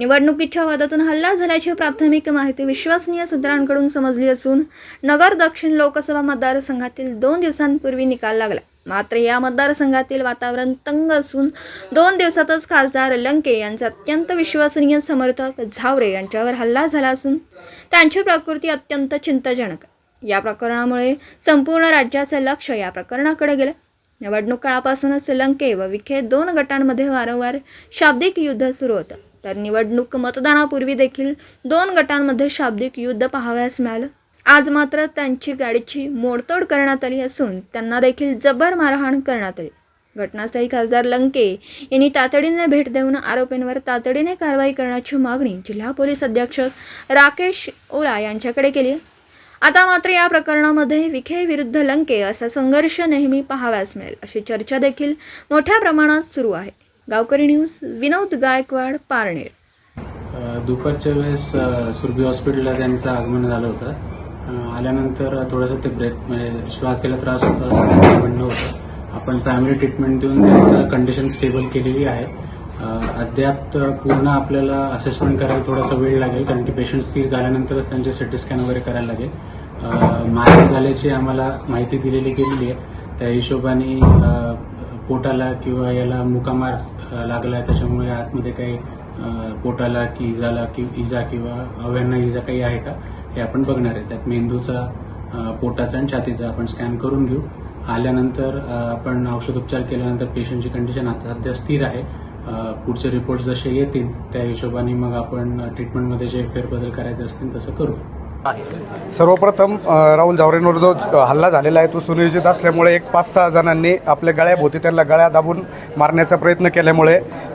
निवडणुकीच्या वादातून हल्ला झाल्याची प्राथमिक माहिती विश्वसनीय सूत्रांकडून समजली असून नगर दक्षिण लोकसभा मतदारसंघातील दोन दिवसांपूर्वी निकाल लागला. मात्र या मतदारसंघातील वातावरण तंग असून दोन दिवसातच खासदार लंके यांचे अत्यंत विश्वसनीय समर्थक झावरे यांच्यावर हल्ला झाला असून त्यांची प्रकृती अत्यंत चिंताजनक या प्रकरणामुळे संपूर्ण राज्याचे लक्ष या प्रकरणाकडे गेलं. निवडणूक काळापासूनच लंके व विखे दोन गटांमध्ये वारंवार शाब्दिक युद्ध सुरू होतं. तर निवडणूक मतदानापूर्वी देखील दोन गटांमध्ये शाब्दिक युद्ध पाहावयास मिळालं. आज मात्र त्यांची गाडीची मोडतोड करण्यात आली असून त्यांना देखील जबर मारहाण करण्यात आली. घटनास्थळी खासदार लंके यांनी तातडीने भेट देऊन आरोपींवर तातडीने कारवाई करण्याची मागणी जिल्हा पोलीस अधीक्षक राकेश ओला यांच्याकडे केली आता मात्र या प्रकरणामध्ये विखे विरुद्ध लंके असा संघर्ष नेहमी पाहाव्यास मिळेल अशी चर्चा देखील मोठ्या प्रमाणात सुरू आहे. गावकरी न्यूज विनोद गायकवाड पारनेर. दुपारच्या वेळेस सुरभी हॉस्पिटलला त्यांचं आगमन झालं होतं. आल्यानंतर थोडंसं ते ब्रेथ म्हणजे श्वास घ्यायला त्रास होता असं त्यांचं म्हणणं होतं. आपण प्रायमरी ट्रीटमेंट देऊन त्यांचं कंडिशन स्टेबल केलेली आहे. अद्याप पूर्ण आपल्याला असेसमेंट करायला थोडासा वेळ लागेल कारण की पेशंट स्थिर झाल्यानंतरच त्यांचे सिटी स्कॅन वगैरे करायला लागेल. अ, झाल्याची आम्हाला माहिती दिलेली गेलेली आहे. त्या हिशोबाने पोटाला किंवा याला मुकामार लागला त्याच्यामुळे आतमध्ये काही पोटाला की इजाला की इजा किंवा अव्यांना इजा काही आहे का हे आपण बघणार आहे. त्यात मेंदूचा पोटाचा आणि छातीचा आपण स्कॅन करून घेऊ. आल्यानंतर आपण औषधोपचार केल्यानंतर पेशंटची कंडिशन आता सध्या स्थिर आहे. पुढचे रिपोर्ट जसे येतील त्या हिशोबाने मग आपण ट्रीटमेंटमध्ये जे फेरबदल करायचे असतील तसं करू. सर्वप्रथम राहुल जावरेंवर जो हल्ला झालेला आहे तो सुनियोजित असल्यामुळे एक पाच सहा जणांनी आपल्या गळ्याभोवती त्यांना गळ्या दाबून मारण्याचा प्रयत्न केल्यामुळे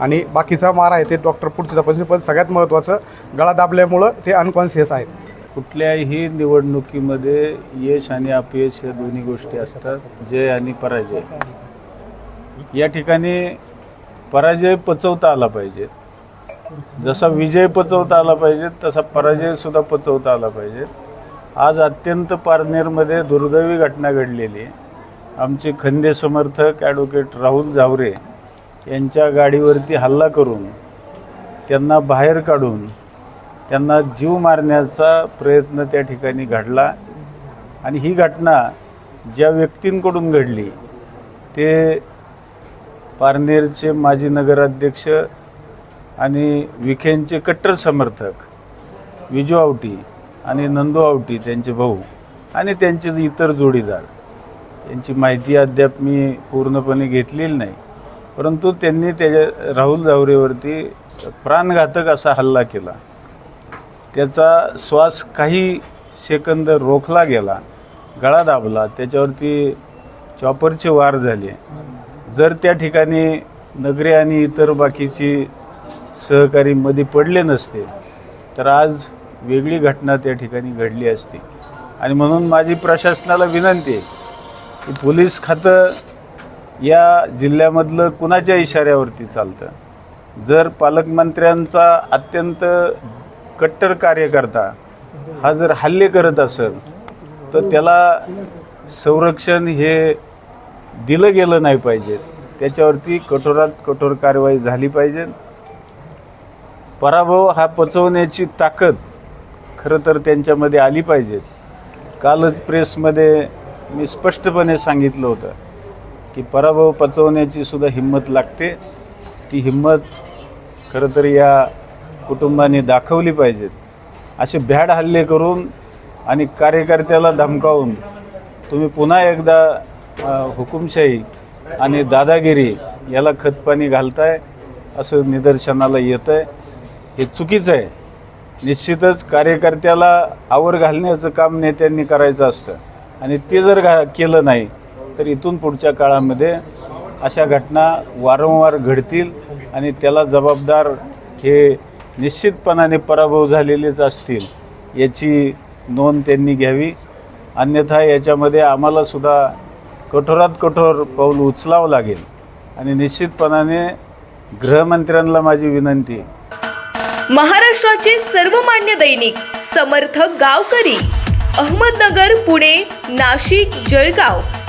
आणि बाकीचा मार आहे ते डॉक्टर पुढची तपासणी पण सगळ्यात महत्त्वाचं गळा दाबल्यामुळं ते अनकॉन्शियस आहेत. कुठल्याही निवडणुकीमध्ये यश आणि अपयश या दोन्ही गोष्टी असतात जय आणि पराजय. या ठिकाणी पराजय पचवता आला पाहिजे. जसा विजय पचवता आला पाहिजे तसा पराजय सुद्धा पचवता आला पाहिजे. आज अत्यंत पारनेरमध्ये दुर्दैवी घटना घडलेली आहे. आमचे खंदे समर्थक ॲडव्होकेट राहुल जावरे यांच्या गाडीवरती हल्ला करून त्यांना बाहेर काढून त्यांना जीव मारण्याचा प्रयत्न त्या ठिकाणी घडला. आणि ही घटना ज्या व्यक्तींकडून घडली ते पारनेरचे माजी नगराध्यक्ष आणि विखेंचे कट्टर समर्थक विजू आवटी आणि नंदू आवटी त्यांचे भाऊ आणि त्यांचे इतर जोडीदार. यांची माहिती अद्याप मी पूर्णपणे घेतलेली नाही. परंतु त्यांनी त्याच्या राहुल जावरेवरती प्राणघातक असा हल्ला केला. त्याचा श्वास काही सेकंद रोखला गेला गळा दाबला त्याच्यावरती चॉपरचे वार झाले. जर त्या ठिकाणी नगरे आणि इतर बाकीची सहकारी मध्ये पडले नसते तर आज वेगळी घटना त्या ठिकाणी घडली असती. आणि म्हणून माझी प्रशासनाला विनंती आहे की पोलीस खातं या जिल्ह्यामधलं कुणाच्या इशाऱ्यावरती चालतं? जर पालकमंत्र्यांचा अत्यंत कट्टर कार्यकर्ता हा जर हल्ले करत असेल तर त्याला संरक्षण हे दिलं गेलं नाही पाहिजे. त्याच्यावरती कठोरात कठोर कारवाई झाली पाहिजे. पराभव हा पचवण्याची ताकद खरं तर त्यांच्यामध्ये आली पाहिजे. कालच प्रेसमध्ये मी स्पष्टपणे सांगितलं होतं. की पराभव पचवण्याची सुद्धा हिंमत लागते. ती हिंमत खरं तर या कुटुंबाने दाखवली पाहिजेत. असे भ्याड हल्ले करून आणि कार्यकर्त्याला धमकावून तुम्ही पुन्हा एकदा हुकुमशाही आणि दादागिरी याला खतपाणी घालताय असं निदर्शनाला येतं आहे हे चुकीचं आहे. निश्चितच कार्यकर्त्याला आवर घालण्याचं काम नेत्यांनी करायचं असतं. आणि ते जर घा केलं नाही तर इथून पुढच्या काळामध्ये अशा घटना वारंवार घडतील आणि त्याला जबाबदार हे निश्चितपणाने पराभव झालेलेच असतील याची नोंद त्यांनी घ्यावी. अन्यथा याच्यामध्ये आम्हालासुद्धा कठोरात कठोर पाऊल उचलावं लागेल आणि निश्चितपणाने गृहमंत्र्यांना माझी विनंती. महाराष्ट्राचे सर्वमान्य दैनिक समर्थ गावकरी अहमदनगर पुणे नाशिक जळगाव.